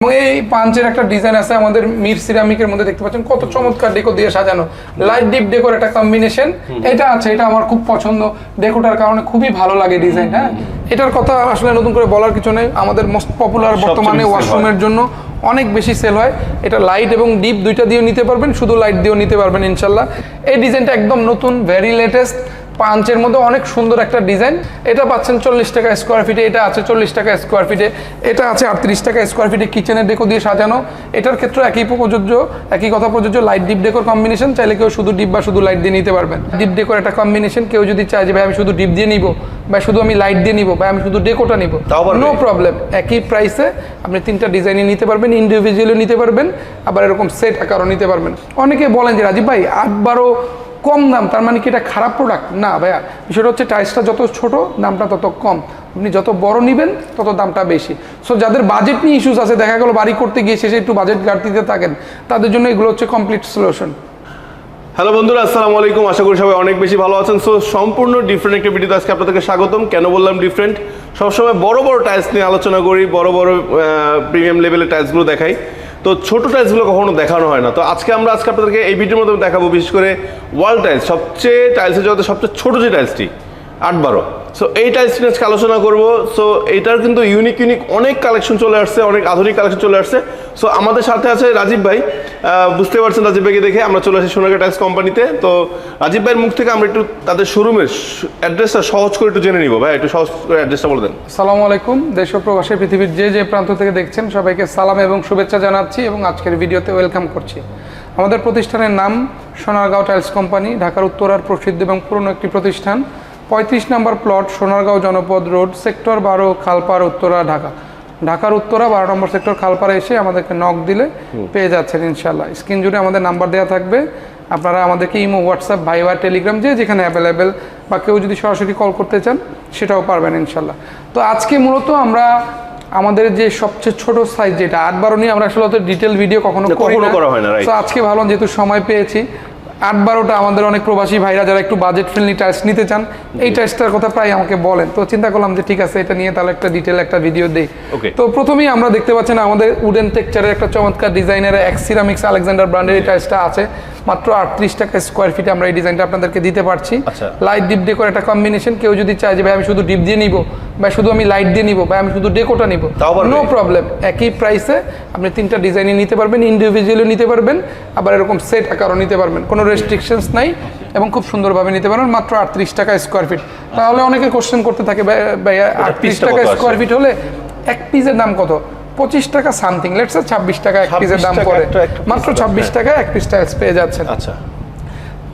এই পাঞ্চের একটা ডিজাইন আছে আমাদের মির সিরামিকের মধ্যে দেখতে পাচ্ছেন কত চমৎকার ডেকো দিয়ে সাজানো। লাইট ডিপ ডেকোর একটা কম্বিনেশন এটা আছে এটা আমার খুব পছন্দ। ডেকোটার কারণে খুবই ভালো লাগে ডিজাইন হ্যাঁ? এটার কথা আসলে নতুন করে বলার কিছু নেই। আমাদের মোস্ট পপুলার বর্তমানে ওয়াশরুমের জন্য অনেক বেশি সেল হয়। এটা লাইট এবং ডিপ দুইটা দিয়েও নিতে পারবেন শুধু লাইট দিয়েও নিতে পারবেন ইনশাল্লাহ এই ডিজাইনটা একদম নতুন ভেরি লেটেস্ট পাঞ্চের মধ্যে অনেক সুন্দর একটা ডিজাইন। এটা পাচ্ছেন চল্লিশ টাকা স্কোয়ার ফিটে এটা আছে চল্লিশ টাকা স্কোয়ার ফিটে এটা আছে আটত্রিশ টাকা স্কোয়ার ফিটে কিচেনের ডেকো দিয়ে সাজানো। এটার ক্ষেত্রে একই প্রযোজ্য একই কথা প্রযোজ্য লাইট ডিপ ডেকোর কম্বিনেশন চাইলে কেউ শুধু ডিপ বা শুধু লাইট দিয়ে নিতে পারবেন। ডিপ ডেকোর একটা কম্বিনেশন কেউ যদি চায় যে ভাই আমি শুধু ডিপ দিয়ে নিব বা শুধু আমি লাইট দিয়ে নিব বা আমি শুধু ডেকোটা নিব নো প্রবলেম একই প্রাইসে আপনি তিনটা ডিজাইনে নিতে পারবেন ইন্ডিভিজুয়ালি নিতে পারবেন আবার এরকম সেট আকারও নিতে পারবেন। অনেকে বলেন যে রাজীব ভাই আট বারো কম দাম, তার মানে কি এটা খারাপ প্রোডাক্ট না ভাইয়া, বিষয়টা হচ্ছে টাইসটা যত ছোট, দামটা তত কম। আপনি যত বড় নেবেন, তত দামটা বেশি। সো যাদের বাজেট নিয়ে ইস্যুস আছে, দেখা গেলো বাড়ি করতে গিয়ে শেষে একটু বাজেট ঘাটতিতে থাকেন, তাদের জন্য এগুলো হচ্ছে কমপ্লিট সলিউশন হ্যালো বন্ধুরা, আসসালামু আলাইকুম। আশা করি সবাই অনেক বেশি ভালো আছেন। সো সম্পূর্ণ ডিফারেন্ট একটা ভিডিওতে আজকে আপনাদেরকে স্বাগতম। কেন বললাম ডিফারেন্ট সবসময় বড় বড় টাইলস নিয়ে আলোচনা করি, বড় বড় প্রিমিয়াম লেভেলের টাইলসগুলো দেখাই। তো ছোট টাইলসগুলো কখনো দেখানো হয় না। তো আজকে আমরা আজকে আপনাদেরকে এই ভিডিওর মধ্যে দেখাবো বিশেষ করে ওয়াল টাইলস। সবচেয়ে টাইলসের জগতে সবচেয়ে ছোট যে টাইলসটি, আট বারো। সো এইটা আজকে আলোচনা করব। সো এইটার কিন্তু ইউনিক ইউনিক অনেক কালেকশন চলে আসছে, অনেক আধুনিক কালেকশন চলে আসছে। সো আমাদের সাথে আছে রাজীব ভাই। বুঝতে পারছেন রাজীব ভাইকে দেখে আমরা চলে আসি সোনাগা টাইলস কোম্পানিতে তো রাজীব ভাইয়ের মুখ থেকে আমরা একটু তাদের শোরুমের অ্যাড্রেসটা সহজ করে একটু জেনে নিব। ভাই, একটু সহজ করে অ্যাড্রেসটা বলে দেন। সালামু আলাইকুম। দেশ প্রবাসী পৃথিবীর যে যে প্রান্ত থেকে দেখছেন, সবাইকে সালাম এবং শুভেচ্ছা জানাচ্ছি এবং আজকের ভিডিওতে ওয়েলকাম করছি। আমাদের প্রতিষ্ঠানের নাম সোনারগাঁও টাইলস কোম্পানি ঢাকার উত্তরার প্রসিদ্ধ এবং পুরনো একটি প্রতিষ্ঠান। পঁয়ত্রিশ নম্বর প্লট সোনারগাঁও জনপদ রোড সেক্টর বারো খালপাড় উত্তরা ঢাকা। ঢাকার উত্তরা বারো নম্বর সেক্টর খালপাড়ে এসে আমাদেরকে নক দিলে পেয়ে যাচ্ছেন ইনশাল্লাহ স্ক্রিন জুড়ে আমাদের নাম্বার দেওয়া থাকবে। আপনারা আমাদেরকে ইমো হোয়াটসঅ্যাপ ভাইবার টেলিগ্রাম যে যেখানে অ্যাভেলেবেল বা কেউ যদি সরাসরি কল করতে চান সেটাও পারবেন ইনশাল্লাহ তো আজকে মূলত আমরা আমাদের যে সবচেয়ে ছোট সাইজ যেটা আট বারো নিয়ে আমরা আসলে ডিটেল ভিডিও কখনো করি হয় না, তো আজকে ভাবলাম যেহেতু সময় পেয়েছি আট বারোটা আমাদের অনেক প্রবাসী ভাইরা যারা একটু বাজেট ফ্রেন্ডলি টাইলস নিতে চান এই টাইলসটার কথা প্রায় আমাকে বলেন। তো চিন্তা করলাম যে ঠিক আছে এটা নিয়ে তাহলে একটা ডিটেল একটা ভিডিও দেই। তো প্রথমেই আমরা দেখতে পাচ্ছেন আমাদের উডেন টেক্সচারের একটা চমৎকার ডিজাইনের সিরামিক্স আলেকজান্ডার ব্র্যান্ডের এই টাইলসটা আছে। মাত্র আটত্রিশ টাকা স্কোয়ার ফিটে আমরা এই ডিজাইনটা আপনাদেরকে দিতে পারছি। লাইট ডিপ ডেকোর একটা কম্বিনেশন কেউ যদি চায় যে ভাই আমি শুধু ডিপ দিয়ে নিব বা শুধু আমি লাইট দিয়ে নিব বা আমি শুধু ডেকোটা নিব? নো প্রবলেম একই প্রাইসে আপনি তিনটা ডিজাইনে নিতে পারবেন ইন্ডিভিজুয়ালি নিতে পারবেন আবার এরকম সেট আকারও নিতে পারবেন। কোনো রেস্ট্রিকশনস নাই এবং খুব সুন্দরভাবে নিতে পারবেন মাত্র আটত্রিশ টাকা স্কোয়ার ফিট তাহলে অনেকে কোশ্চেন করতে থাকে ভাই- আটত্রিশ টাকা স্কোয়ার ফিট হলে এক পিসের দাম কত? পঁচিশ টাকা সামথিং লেটস ছাব্বিশ টাকা এক পিসের দাম টাকা পড়ে। মাত্র ছাব্বিশ হ্যাঁ। টাকা এক পিস টাইলস পেয়ে যাচ্ছেন। আচ্ছা।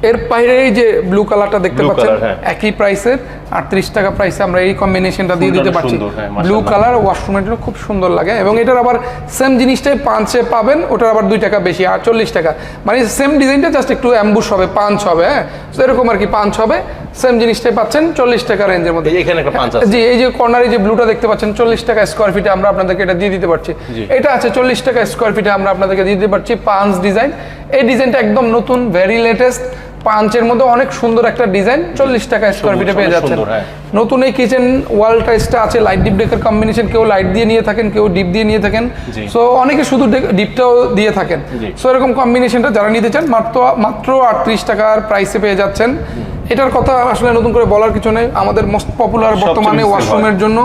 এর বাইরে এই যে ব্লু কালারটা দেখতে পাচ্ছেন হ্যাঁ। একই প্রাইসের আটত্রিশ টাকা প্রাইসে আমরা এই কম্বিনেশনটা দিয়ে দিতে পারছি। ব্লু কালার ওয়াশরুমের জন্য খুব সুন্দর লাগে এবং এটার আবার সেম জিনিসটাই পাঁচে পাবেন ওটার আবার দুই টাকা বেশি আর চল্লিশ টাকা। মানে সেম ডিজাইনটা জাস্ট একটু অ্যাম্বুশ হবে পাঁচ হবে হ্যাঁ? তো এরকম আর কি পাঁচ হবে সেম জিনিসটাই পাচ্ছেন চল্লিশ টাকা রেঞ্জের মধ্যে। এখানে একটা পাঁচ। জি এই যে কর্নারে যে ব্লুটা দেখতে পাচ্ছেন চল্লিশ টাকা স্কোয়ার ফিটে আমরা আপনাদেরকে এটা দিয়ে দিতে পারছি। এটা আছে চল্লিশ টাকা স্কোয়ার ফিটে আমরা আপনাদেরকে দিয়ে দিতে পারছি পাঁচ ডিজাইন এই ডিজাইনটা একদম নতুন ভেরি লেটেস্ট পাঁচের মধ্যে অনেক সুন্দর একটা ডিজাইন চল্লিশ টাকা স্কোয়ার ফিটে পেয়ে যাচ্ছেন। হ্যাঁ। নতুন এই কিচেন ওয়াল টাইসটা আছে লাইট ডিপ ডেকের কম্বিনেশন কেউ লাইট দিয়ে নিয়ে থাকেন কেউ ডিপ দিয়ে নিয়ে থাকেন। সো অনেকে শুধু ডিপটাও দিয়ে থাকেন। সো এরকম কম্বিনেশনটা যারা নিতে চান মাত্র মাত্র আটত্রিশ টাকার প্রাইসে পেয়ে যাচ্ছেন। এটার কথা আসলে নতুন করে বলার কিছু নেই। আমাদের মোস্ট পপুলার বর্তমানে। ওয়াশরুমের জন্য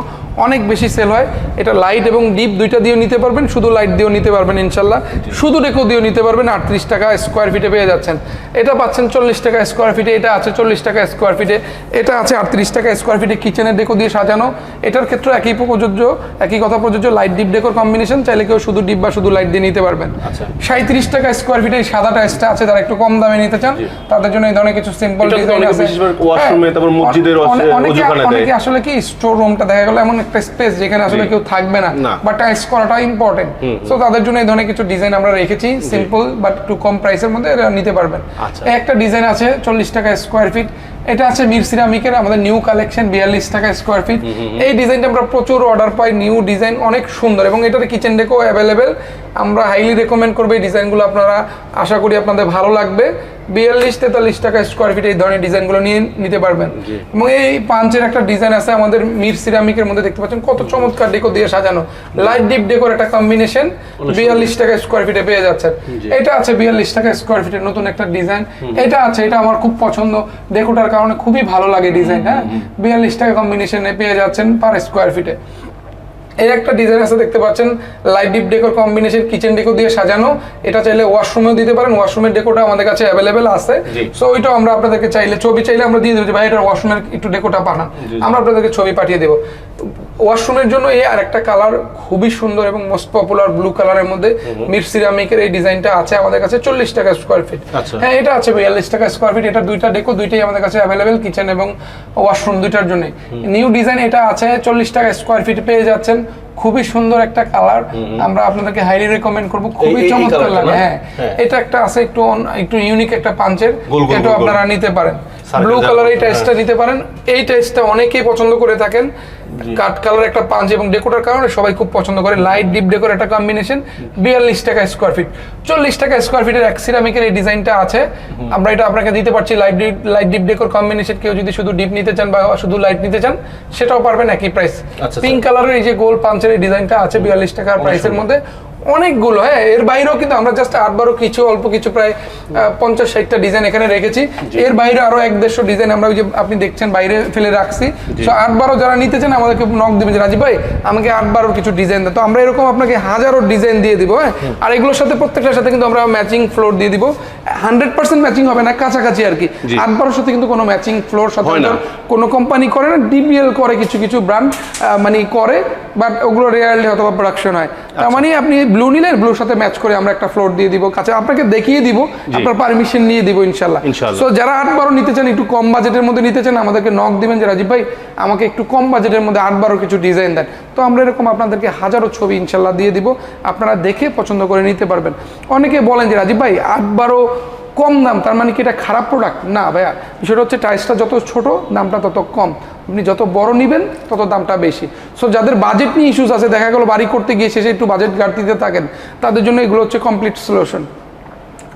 অনেক বেশি সেল হয়। এটা লাইট এবং ডিপ দুইটা দিয়েও নিতে পারবেন শুধু লাইট দিয়েও নিতে পারবেন ইনশাল্লাহ। শুধু ডেকো দিয়েও নিতে পারবেন আটত্রিশ টাকা স্কোয়ার ফিটে পেয়ে যাচ্ছেন। এটা পাচ্ছেন চল্লিশ টাকা স্কোয়ার ফিটে এটা আছে চল্লিশ টাকা স্কোয়ার ফিটে এটা আছে আটত্রিশ টাকা স্কোয়ার ফিটে কিচেনের ডেকো দিয়ে সাজানো। এটার ক্ষেত্রে একই প্রযোজ্য একই কথা প্রযোজ্য লাইট ডিপ ডেকোর কম্বিনেশন চাইলে কেউ শুধু ডিপ বা শুধু লাইট দিয়ে নিতে পারবেন। আচ্ছা। সাঁত্রিশ টাকা স্কোয়ার ফিটে এই সাদা টাইসটা আছে যারা একটু কম দামে নিতে চান তাদের জন্য এই ধরনের কিছু সিম্পল ডিজাইন আছে। হ্যাঁ, অনেকে আসলে কি স্টোর রুমটা দেখা গেল এমন একটা স্পেস যেখানে আসলে কেউ থাকবে না। বা টাইলস করাটা ইম্পর্টেন্ট সো তাদের জন্য এই ধরনের কিছু ডিজাইন আমরা রেখেছি সিম্পল বাট একটু কম প্রাইসের মধ্যে নিতে পারবেন। আচ্ছা। একটা ডিজাইন আছে চল্লিশ টাকা স্কোয়ার ফিট এটা আছে মির সিরামিকের আমাদের নিউ কালেকশন বিয়াল্লিশ টাকা স্কোয়ার ফিট এই ডিজাইনটা আমরা প্রচুর অর্ডার পাই নিউ ডিজাইন অনেক সুন্দর এবং এটার কিচেন ডেকো অ্যাভেলেবেল আমরা হাইলি রেকমেন্ড করব এই ডিজাইনগুলো আপনারা আশা করি আপনাদের ভালো লাগবে। বিয়াল্লিশ তেতাল্লিশ টাকা স্কোয়ার ফিট এই ধরনের ডিজাইনগুলো নিয়ে নিতে পারবেন। এবং এই পাঞ্চের একটা ডিজাইন আছে আমাদের মির সিরামিকের মধ্যে দেখতে পাচ্ছেন কত চমৎকার ডেকো দিয়ে সাজানো। লাইট ডিপ ডেকোর একটা কম্বিনেশন বিয়াল্লিশ টাকা স্কোয়ার ফিটে পেয়ে যাচ্ছেন। এটা আছে বিয়াল্লিশ টাকা স্কোয়ার ফিটের নতুন একটা ডিজাইন এটা আছে এটা আমার খুব পছন্দ। ডেকোটার কারণে খুবই ভালো লাগে ডিজাইন হ্যাঁ? বিয়াল্লিশ টাকা কম্বিনেশনে পেয়ে যাচ্ছেন পার স্কোয়ার ফিটে এই একটা ডিজাইন আছে দেখতে পাচ্ছেন? লাইট ডিপ ডেকোর কম্বিনেশন কিচেন ডেকো দিয়ে সাজানো। এটা চাইলে ওয়াশরুমেও দিতে পারেন। ওয়াশরুমের ডেকোটা আমাদের কাছে অ্যাভেলেবেল আছে। সো ওইটাও আমরা আপনাদেরকে চাইলে ছবি চাইলে আমরা দিয়ে দেবো যে ভাই এটা ওয়াশরুমের একটু ডেকোটা পাঠান আমরা আপনাদেরকে ছবি পাঠিয়ে দেবো। ওয়াশরুমের জন্য এই আরেকটা কালার খুবই সুন্দর এবং মোস্ট পপুলার ব্লু কালারের মধ্যে মির সিরামিকের এই ডিজাইনটা আছে আমাদের কাছে চল্লিশ টাকা স্কোয়ার ফিট আচ্ছা। হ্যাঁ এটা আছে বিয়াল্লিশ টাকা স্কোয়ার ফিট এটা দুইটা ডেকো দুইটাই আমাদের কাছে অ্যাভেলেবেল কিচেন এবং ওয়াশরুম দুইটার জন্য। নিউ ডিজাইন এটা আছে চল্লিশ টাকা স্কোয়ার ফিট পেয়ে যাচ্ছেন। খুবই সুন্দর একটা কালার আমরা আপনাদেরকে হাইলি রেকমেন্ড করব খুবই চমৎকার লাগে হ্যাঁ। হ্যাঁ। এটা একটা আছে একটু একটু ইউনিক একটা পাঞ্চের এটা। আপনারা নিতে পারেন। ব্লু কালার এই। টাইসটা নিতে পারেন। এই টাইসটা অনেকেই পছন্দ করে থাকেন। কাট কালার একটা পাঞ্চ এবং ডেকোটার কারণে সবাই খুব পছন্দ করে। লাইট ডিপ ডেকোর একটা কম্বিনেশন বিয়াল্লিশ টাকা স্কোয়ার ফিট চল্লিশ টাকা স্কোয়ার ফিটের এক সিরামিকের এই ডিজাইনটা আছে। আমরা এটা আপনাকে দিতে পারছি লাইট ডিপ লাইট ডিপ ডেকোর কম্বিনেশন কেউ যদি শুধু ডিপ নিতে চান বা শুধু লাইট নিতে চান সেটাও পারবেন একই প্রাইস পিঙ্ক কালারের এই যে গোল পাঞ্চের এই ডিজাইনটা আছে বিয়াল্লিশ টাকার প্রাইসের মধ্যে। অনেকগুলো হ্যাঁ এর বাইরেও কিন্তু আমরা জাস্ট আট বারো কিছু অল্প কিছু প্রায় পঞ্চাশ ষাটটা ডিজাইন এখানে রেখেছি। এর বাইরে আরও এক দেড়শো ডিজাইন আমরা ওই যে আপনি দেখছেন বাইরে ফেলে রাখছি। তো আট বারো যারা নিতে চান আমাদেরকে নক দিবেন যে রাজীব ভাই আমাকে আট বারোর কিছু ডিজাইন দেন তো আমরা এরকম আপনাকে হাজারো ডিজাইন দিয়ে দিব হ্যাঁ? আর এগুলোর সাথে প্রত্যেকটার সাথে কিন্তু আমরা ম্যাচিং ফ্লোর দিয়ে দিব। হান্ড্রেড পার্সেন্ট ম্যাচিং হবে না কাছাকাছি আর কি। আট বারোর সাথে কিন্তু কোনো ম্যাচিং ফ্লোর। সচরাচর কোনো কোম্পানি করে না ডিবিএল করে কিছু কিছু ব্র্যান্ড মানে করে। বাট ওগুলো রেয়ারলি হয়তো প্রোডাকশন হয়। তার মানে আপনি ব্লু নিলেন ব্লুর সাথে ম্যাচ করে আমরা একটা ফ্লোর দিয়ে দিব। কাছে আপনাকে দেখিয়ে দিব আপনার পারমিশন নিয়ে দিব ইনশাল্লাহ ইনশাল্লাহ। সো যারা আট বারো নিতে চান একটু কম বাজেটের মধ্যে নিতে চান আমাদেরকে নক দিবেন যে রাজীব ভাই আমাকে একটু কম বাজেটের মধ্যে আট বারো কিছু ডিজাইন দেন। তো আমরা এরকম আপনাদেরকে হাজারো ছবি ইনশাল্লাহ দিয়ে দিব। আপনারা দেখে পছন্দ করে নিতে পারবেন। অনেকে বলেন যে রাজীব ভাই আট বারো কম দাম তার মানে কি এটা খারাপ প্রোডাক্ট না ভাইয়া বিষয়টা হচ্ছে টাইসটা যত ছোট দামটা তত কম। আপনি যত বড় নেবেন তত দামটা বেশি। সো যাদের বাজেট নিয়ে ইস্যুস আছে দেখা গেলো বাড়ি করতে গিয়ে শেষে একটু বাজেট ঘাটতিতে থাকেন তাদের জন্য এগুলো হচ্ছে কমপ্লিট সলিউশন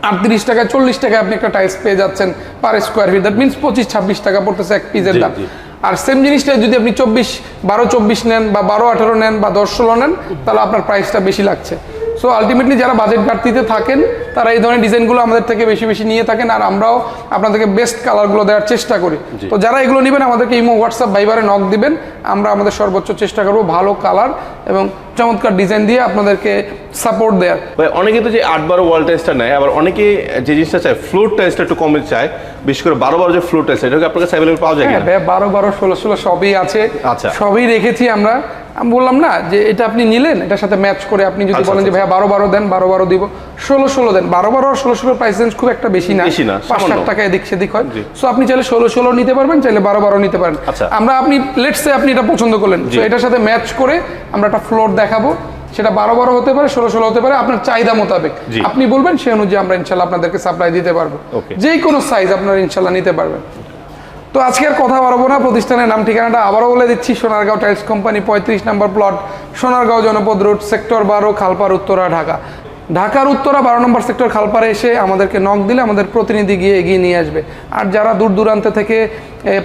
আটত্রিশ টাকা চল্লিশ টাকায় আপনি একটা টাইলস পেয়ে যাচ্ছেন per square feet that means পঁচিশ ছাব্বিশ টাকা পড়তেছে এক পিসের দাম। আর সেম জিনিসটা যদি আপনি চব্বিশ বারো চব্বিশ নেন বা বারো আঠারো নেন বা দশ ষোলো নেন তাহলে আপনার প্রাইসটা বেশি লাগছে। সো আলটিমেটলি যারা বাজেট ঘাটতিতে থাকেন তারা এই ধরনের ডিজাইনগুলো আমাদের থেকে বেশি বেশি নিয়ে থাকেন আর আমরাও আপনাদেরকে বেস্ট কালারগুলো দেওয়ার চেষ্টা করি। তো যারা এগুলো নেবেন আমাদেরকে ইমো হোয়াটসঅ্যাপ ভাইবারে নক দিবেন। আমরা আমাদের সর্বোচ্চ চেষ্টা করব ভালো কালার এবং চমৎকার ডিজাইন দিয়ে আপনাদেরকে সাপোর্ট দেওয়ার ভাই অনেকে তো যে আট বারো ওয়াল টাইসটা নেয় আবার অনেকে যে জিনিসটা চায় ফ্লোর টাইসটা একটু কমে চায় বিশেষ করে বারো বারো যে ফ্লোর টাইস এটা কি আপনার কাছে অ্যাভেলেবল পাওয়া যায় হ্যাঁ বারো বারো ষোলো ষোলো সবই আছে। আচ্ছা। সবই রেখেছি আমরা। আমি বললাম না যে এটা আপনি নিলেন এটার সাথে ম্যাচ করে আপনি যদি আচ্ছা, বলেন যে আচ্ছা। ভাইয়া বারো বারো দেন বারো বারো দিব। ষোলো ষোলো দেন বারো বারো আর ষোলো ষোলো প্রাইস রেঞ্জ খুব একটা বেশি না। বেশি না, পাঁচ। ষাট টাকা এদিক সেদিক হয়। সো আপনি চাইলে ষোলো ষোলো নিতে পারবেন চাইলে বারো বারো নিতে পারেন। আচ্ছা। আমরা আপনি লেটসে আপনি এটা পছন্দ করলেন। তো এটার সাথে ম্যাচ করে আমরা একটা ফ্লোর দেখাবো। সেটা বারো বারো হতে পারে ষোলো ষোলো হতে পারে আপনার চাহিদা মোতাবেক। আপনি বলবেন সেই অনুযায়ী আমরা ইনশাল্লাহ আপনাদেরকে সাপ্লাই দিতে পারব. যে কোনো সাইজ আপনারা ইনশাল্লাহ নিতে পারবেন। তো আজকে আর কথা বাড়াবো না প্রতিষ্ঠানের নাম ঠিকানাটা আবারও বলে দিচ্ছি সোনারগাঁও টাইলস কোম্পানি পঁয়ত্রিশ নম্বর প্লট সোনারগাঁও জনপদ রোড সেক্টর বারো খালপার উত্তরা ঢাকা। ঢাকার উত্তরা বারো নম্বর সেক্টর খালপারে এসে আমাদেরকে নক দিলে আমাদের প্রতিনিধি গিয়ে এগিয়ে নিয়ে আসবে। আর যারা দূর দূরান্ত থেকে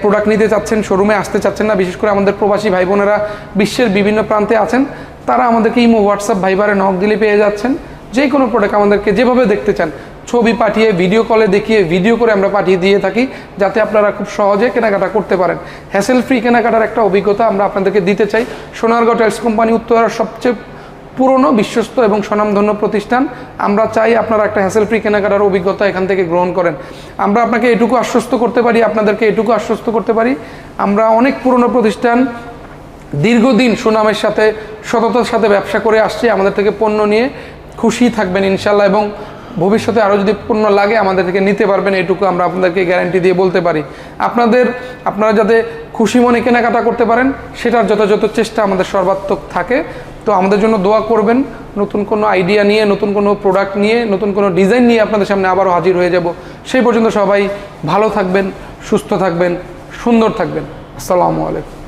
প্রোডাক্ট নিতে চাচ্ছেন শোরুমে আসতে চাচ্ছেন না, বিশেষ করে আমাদের প্রবাসী ভাই বোনেরা বিশ্বের বিভিন্ন প্রান্তে আছেন, তারা আমাদেরকে ইমো হোয়াটসঅ্যাপ ভাইবারে নক দিলে পেয়ে যাচ্ছেন। যে কোনো প্রোডাক্ট আমাদেরকে যেভাবে দেখতে চান, ছবি পাঠিয়ে ভিডিও কলে দেখিয়ে ভিডিও করে আমরা পাঠিয়ে দিয়ে থাকি, যাতে আপনারা খুব সহজে কেনাকাটা করতে পারেন। হ্যাসেল ফ্রি কেনাকাটার একটা অভিজ্ঞতা আমরা আপনাদেরকে দিতে চাই। সোনারগাঁও টাইলস কোম্পানি উত্তরার সবচেয়ে পুরনো, বিশ্বস্ত এবং স্বনামধন্য প্রতিষ্ঠান। আমরা চাই আপনারা একটা হ্যাসেল ফ্রি কেনাকাটার অভিজ্ঞতা এখান থেকে গ্রহণ করেন। আমরা আপনাকে এটুকু আশ্বস্ত করতে পারি, আপনাদেরকে এটুকু আশ্বস্ত করতে পারি। আমরা অনেক পুরনো প্রতিষ্ঠান দীর্ঘদিন সুনামের সাথে, সততার সাথে ব্যবসা করে আসছি, আমাদের থেকে পণ্য নিয়ে খুশি থাকবেন ইনশাল্লাহ এবং ভবিষ্যতে আরও যদি পণ্য লাগে, আমাদের থেকে নিতে পারবেন, এটুকু আমরা আপনাদেরকে গ্যারান্টি দিয়ে বলতে পারি। আপনাদের, আপনারা যাতে খুশি মনে কেনাকাটা করতে পারেন, সেটার যথাযথ চেষ্টা আমাদের সর্বাত্মক থাকে। তো আমাদের জন্য দোয়া করবেন, নতুন কোনো আইডিয়া নিয়ে, নতুন কোনো প্রোডাক্ট নিয়ে, নতুন কোনো ডিজাইন নিয়ে আপনাদের সামনে আবারও হাজির হয়ে যাব। সেই পর্যন্ত সবাই ভালো থাকবেন, সুস্থ থাকবেন, সুন্দর থাকবেন। আসসালামু আলাইকুম।